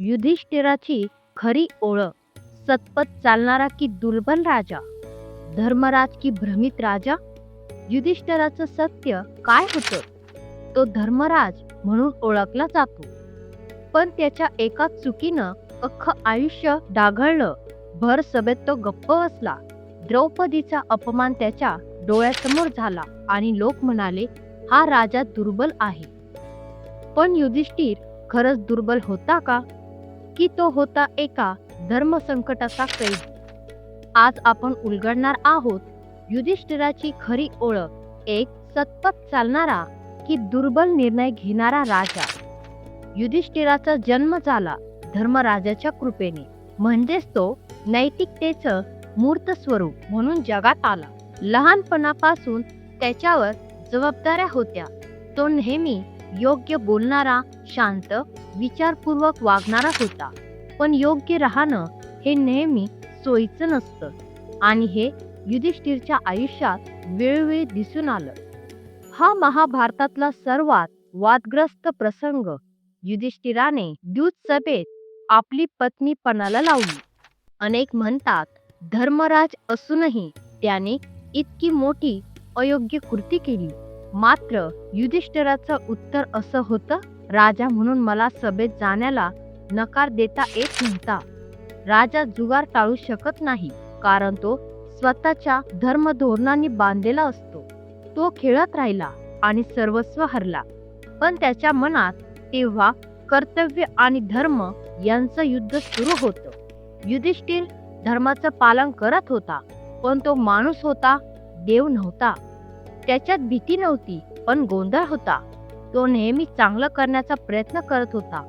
युधिष्ठिराची खरी ओळख सतपथ चालणारा की दुर्बल राजा धर्मराज की भ्रमित राजा? युधिष्ठिराचं सत्य काय होतं? तो धर्मराज म्हणून ओळखला जातो. पण त्याच्या एका चुकीनं अख्खं आयुष्य डाघळलं भर सभेत तो गप्प बसला. द्रौपदीचा अपमान त्याच्या डोळ्यासमोर झाला आणि लोक म्हणाले हा राजा दुर्बल आहे. पण युधिष्ठिर खरंच दुर्बल होता का? की तो होता एका धर्मसंकटाचा कैद. आज आपण उलगडणार आहोत युधिष्ठिराची खरी ओळख एक सतपथ चालणारा की दुर्बल निर्णय घेणारा राजा. युधिष्ठिराचा जन्म झाला धर्मराजाच्या कृपेने. म्हणजेच तो नैतिकतेचं मूर्त स्वरूप म्हणून जगात आला. लहानपणापासून त्याच्यावर जबाबदाऱ्या होत्या. तो नेहमी योग्य बोलणारा शांत विचारपूर्वक वागणारा होता. पण योग्य राहणं हे नेहमी सोयीचं नसतं. आणि हे युधिष्ठिरच्या आयुष्यात वेळोवेळी दिसून आलं. हा महाभारतातला सर्वात वादग्रस्त प्रसंग युधिष्ठिराने दूत सभेत आपली पत्नी पणाला लावली. अनेक म्हणतात धर्मराज असूनही त्याने इतकी मोठी अयोग्य कृती केली. मात्र युधिष्ठिराचं उत्तर असं होतं राजा म्हणून मला सभेत जाण्याला नकार देता येत नव्हता. राजा जुगार टाळू शकत नाही कारण तो स्वतःच्या धर्मधोरणांनी बांधलेला असतो. तो खेळत राहिला आणि सर्वस्व हरला. पण त्याच्या मनात तेव्हा कर्तव्य आणि धर्म यांचं युद्ध सुरू होतं. युधिष्ठिर धर्माचं पालन करत होता पण तो माणूस होता देव नव्हता. त्याच्यात भीती नव्हती पण गोंधळ होता. तो नेहमी चांगलं करण्याचा प्रयत्न करत होता.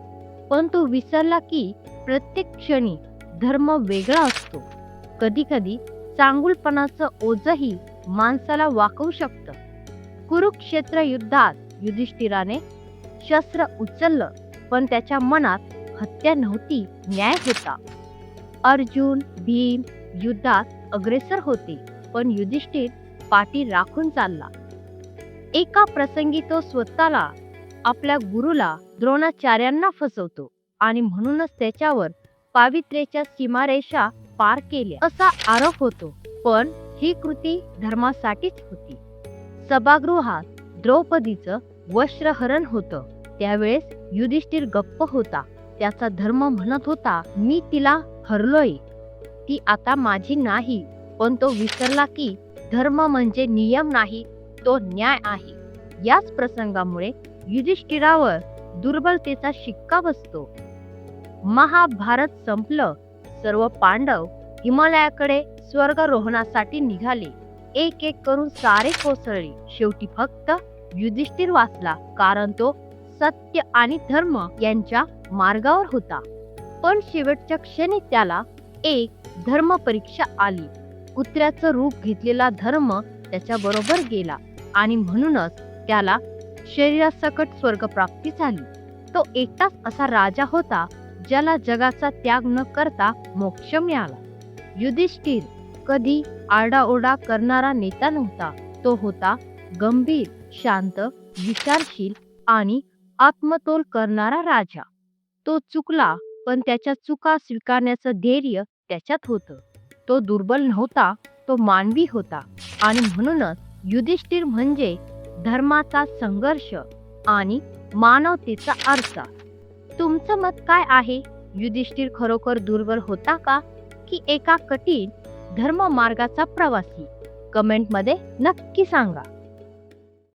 पण तो विसरला की प्रत्येक क्षणी धर्म वेगळा असतो. कधी कधी चांगुलपणाचं ओझही माणसाला वाकवू शकतं. कुरुक्षेत्र युद्धात युधिष्ठिराने शस्त्र उचललं पण त्याच्या मनात हत्या नव्हती न्याय होता. अर्जुन भीम युद्धात अग्रेसर होते पण युधिष्ठिर पाठी राखून चालला. एका प्रसंगी तो स्वतःला आपल्या गुरुला द्रोणाचार्यांना फसवतो आणि म्हणूनच त्याच्यावर पावित्र्याच्या सीमारेषा पार केल्या असा आरोप होतो. पण ही कृती धर्मासाठीच होती. सभागृहात द्रौपदीचं वस्त्रहरण होतं. त्यावेळेस युधिष्ठिर गप्प होता. त्याचा धर्म म्हणत होता मी तिला हरलोय. ती आता माझी नाही. पण तो विसरला की धर्म म्हणजे नियम नाही तो न्याय आहे. याच प्रसंगामुळे युधिष्ठिरावर दुर्बलतेचा शिक्का बसतो. महाभारत संपलं सर्व पांडव हिमालयाकडे स्वर्गरोहणासाठी निघाले. एक एक करून सारे कोसळले. शेवटी फक्त युधिष्ठिर वाचला कारण तो सत्य आणि धर्म यांच्या मार्गावर होता. पण शेवटच्या क्षणी त्याला एक धर्म परीक्षा आली. कुत्र्याचं रूप घेतलेला धर्म त्याच्या बरोबर गेला. आणि म्हणूनच त्याला शरीरासकट स्वर्गप्राप्ती झाली. तो एकटाच असा राजा होता ज्याला जगाचा त्याग न करता मोक्ष मिळाला. युधिष्ठिर कधी आरडाओरडा करणारा नेता नव्हता. तो होता गंभीर शांत विचारशील आणि आत्मतोल करणारा राजा. तो चुकला पण त्याच्या चुका स्वीकारण्याचं धैर्य त्याच्यात होतं. तो दुर्बल नव्हता तो मानवी होता. आणि म्हणूनच युधिष्ठिर म्हणजे धर्माचा संघर्ष आणि मानवतेचा आरसा तुमचं मत काय आहे? युधिष्ठिर खरोखर दुर्बल होता का? की एका कठीण धर्म मार्गाचा प्रवासी कमेंटमध्ये नक्की सांगा.